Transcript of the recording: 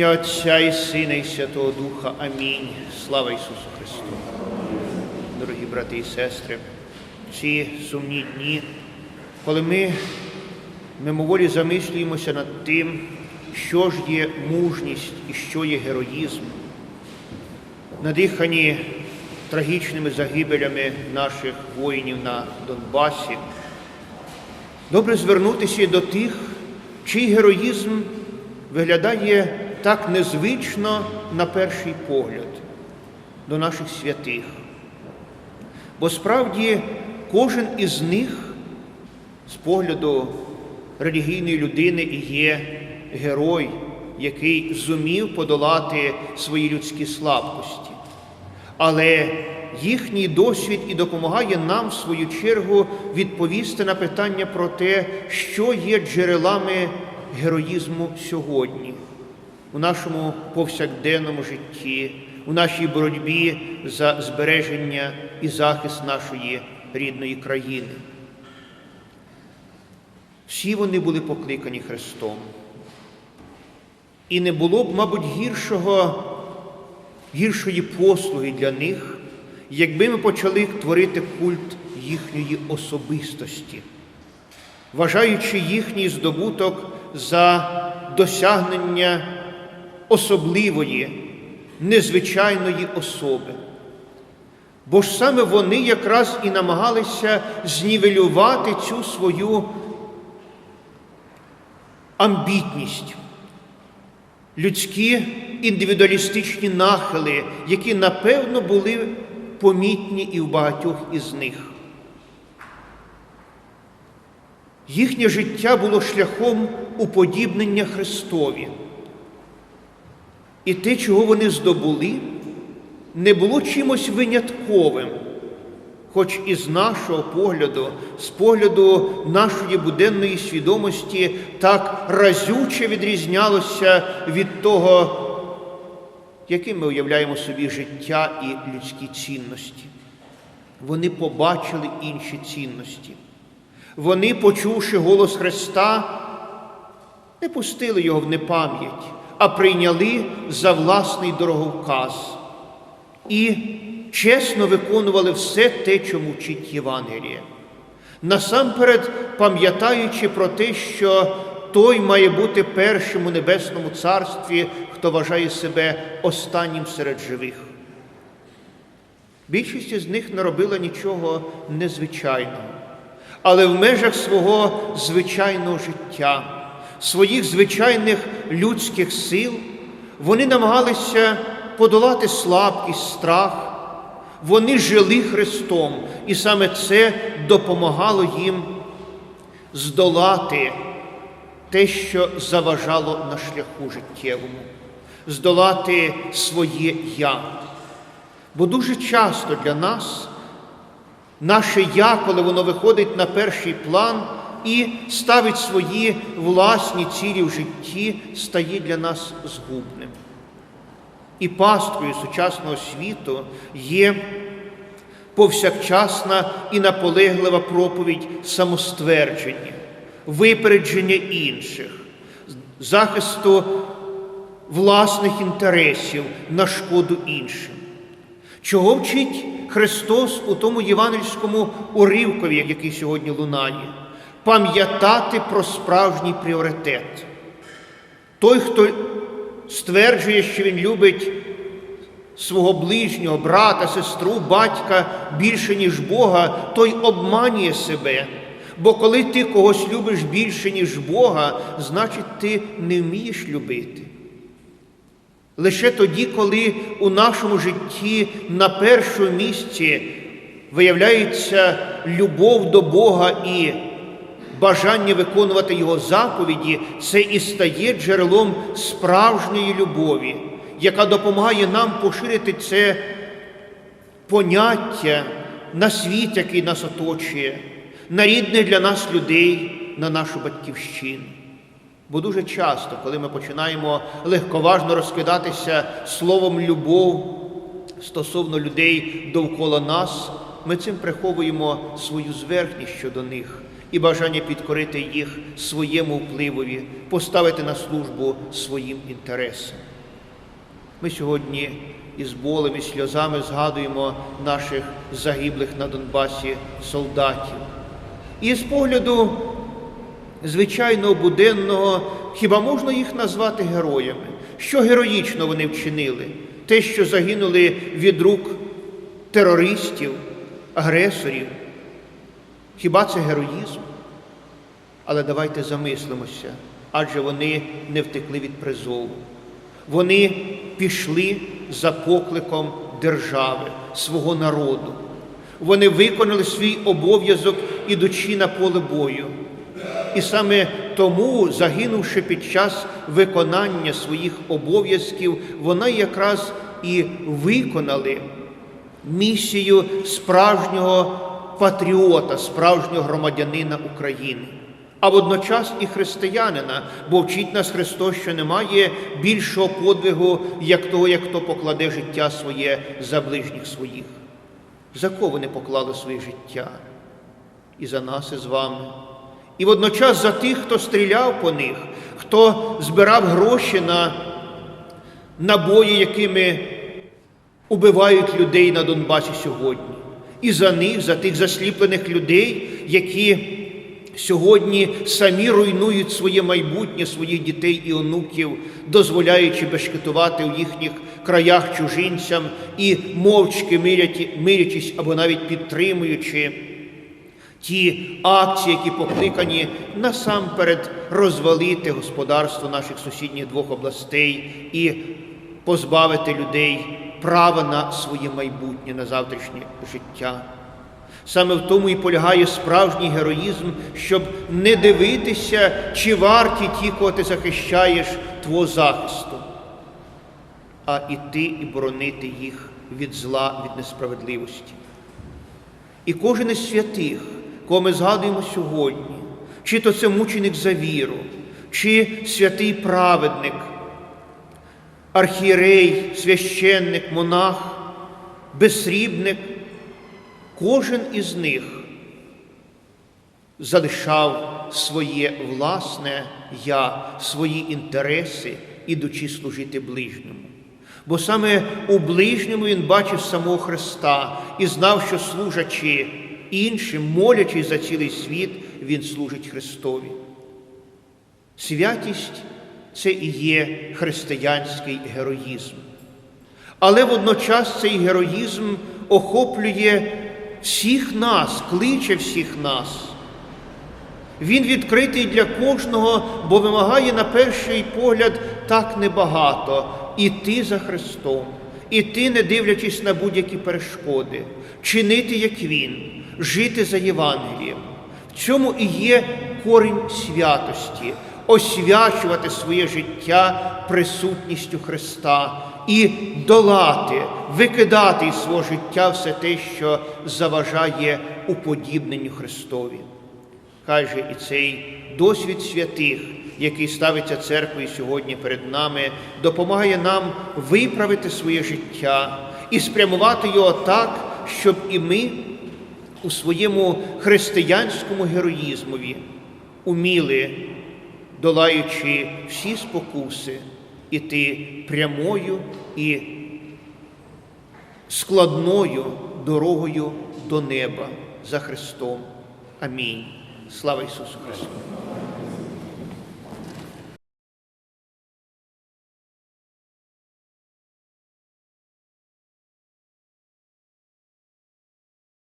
ім'я Отця і Сина, і Святого Духа. Амінь. Слава Ісусу Христу. Дорогі брати і сестри, ці сумні дні, коли ми мимоволі замислюємося над тим, що ж є мужність і що є героїзм, надихані трагічними загибелями наших воїнів на Донбасі, добре звернутися до тих, чий героїзм виглядає так незвично на перший погляд до наших святих. Бо справді кожен із них з погляду релігійної людини і є герой, який зумів подолати свої людські слабкості. Але їхній досвід і допомагає нам, в свою чергу, відповісти на питання про те, що є джерелами героїзму сьогодні, у нашому повсякденному житті, у нашій боротьбі за збереження і захист нашої рідної країни. Всі вони були покликані Христом. І не було б, мабуть, гіршого, гіршої послуги для них, якби ми почали творити культ їхньої особистості, вважаючи їхній здобуток за досягнення особливої, незвичайної особи. Бо ж саме вони якраз і намагалися знівелювати цю свою амбітність, людські індивідуалістичні нахили, які напевно були помітні і в багатьох із них. Їхнє життя було шляхом уподібнення Христові. І те, чого вони здобули, не було чимось винятковим, хоч із нашого погляду, з погляду нашої буденної свідомості, так разюче відрізнялося від того, яким ми уявляємо собі життя і людські цінності. Вони побачили інші цінності. Вони, почувши голос Христа, не пустили його в непам'ять, а прийняли за власний дороговказ і чесно виконували все те, чому вчить Євангеліє. Насамперед, пам'ятаючи про те, що той має бути першим у небесному царстві, хто вважає себе останнім серед живих. Більшість із них не робила нічого незвичайного, але в межах свого звичайного життя своїх звичайних людських сил, вони намагалися подолати слабкість, страх. Вони жили Христом, і саме це допомагало їм здолати те, що заважало на шляху життєвому, здолати своє я. Бо дуже часто для нас наше я, коли воно виходить на перший план, і ставить свої власні цілі в житті, стає для нас згубним. І пасткою сучасного світу є повсякчасна і наполеглива проповідь самоствердження, випередження інших, захисту власних інтересів на шкоду іншим. Чого вчить Христос у тому євангельському уривкові, який сьогодні лунає? Пам'ятати про справжній пріоритет. Той, хто стверджує, що він любить свого ближнього, брата, сестру, батька більше, ніж Бога, той обманює себе. Бо коли ти когось любиш більше, ніж Бога, значить ти не вмієш любити. Лише тоді, коли у нашому житті на першому місці виявляється любов до Бога і бажання виконувати Його заповіді, це і стає джерелом справжньої любові, яка допомагає нам поширити це поняття на світ, який нас оточує, на рідних для нас людей, на нашу батьківщину. Бо дуже часто, коли ми починаємо легковажно розкидатися словом любов стосовно людей довкола нас, ми цим приховуємо свою зверхність щодо них і бажання підкорити їх своєму впливові, поставити на службу своїм інтересам. Ми сьогодні із болем і сльозами згадуємо наших загиблих на Донбасі солдатів. І з погляду звичайного буденного, хіба можна їх назвати героями? Що героїчно вони вчинили? Те, що загинули від рук терористів, агресорів. Хіба це героїзм? Але давайте замислимося, адже вони не втекли від призову. Вони пішли за покликом держави, свого народу. Вони виконали свій обов'язок, ідучи на поле бою. І саме тому, загинувши під час виконання своїх обов'язків, вони якраз і виконали місію справжнього патріота, справжнього громадянина України, а водночас і християнина, бо вчить нас Христос, що немає більшого подвигу, як того, як хто покладе життя своє за ближніх своїх. За кого вони поклали своє життя? І за нас, і з вами. І водночас за тих, хто стріляв по них, хто збирав гроші на набої, якими убивають людей на Донбасі сьогодні. І за них, за тих засліплених людей, які сьогодні самі руйнують своє майбутнє, своїх дітей і онуків, дозволяючи бешкетувати у їхніх краях чужинцям і мовчки мирячись або навіть підтримуючи ті акції, які покликані насамперед розвалити господарство наших сусідніх двох областей і позбавити людей права на своє майбутнє, на завтрашнє життя. Саме в тому і полягає справжній героїзм, щоб не дивитися, чи варті ті, кого ти захищаєш, твого захисту, а іти і боронити їх від зла, від несправедливості. І кожен із святих, кого ми згадуємо сьогодні, чи то це мученик за віру, чи святий праведник, архієрей, священник, монах, безсрібник, кожен із них залишав своє власне я, свої інтереси, ідучи служити ближньому. Бо саме у ближньому він бачив самого Христа і знав, що служачи іншим, молячись за цілий світ, він служить Христові. Святість це і є християнський героїзм. Але водночас цей героїзм охоплює всіх нас, кличе всіх нас. Він відкритий для кожного, бо вимагає на перший погляд так небагато іти за Христом, іти, не дивлячись на будь-які перешкоди, чинити, як Він, жити за Євангелієм. В цьому і є корінь святості, освячувати своє життя присутністю Христа і долати, викидати із свого життя все те, що заважає уподібненню Христові. Хай же і цей досвід святих, який ставиться церквою сьогодні перед нами, допомагає нам виправити своє життя і спрямувати його так, щоб і ми у своєму християнському героїзмові уміли, долаючи всі спокуси, іти прямою і складною дорогою до неба за Христом. Амінь. Слава Ісусу Христу!